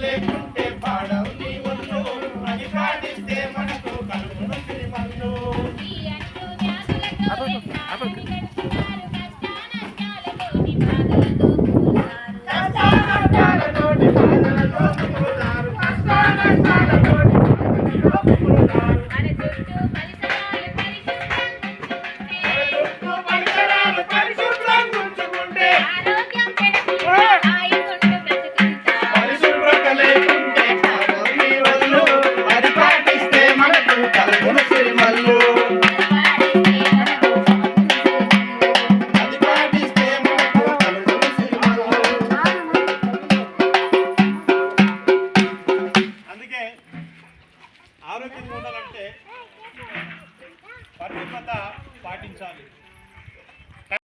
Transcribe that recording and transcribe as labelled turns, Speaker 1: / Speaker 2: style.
Speaker 1: লেখা ఆరోగ్యంగా ఉండాలంటే పరిశుభ్రత పాటించాలి.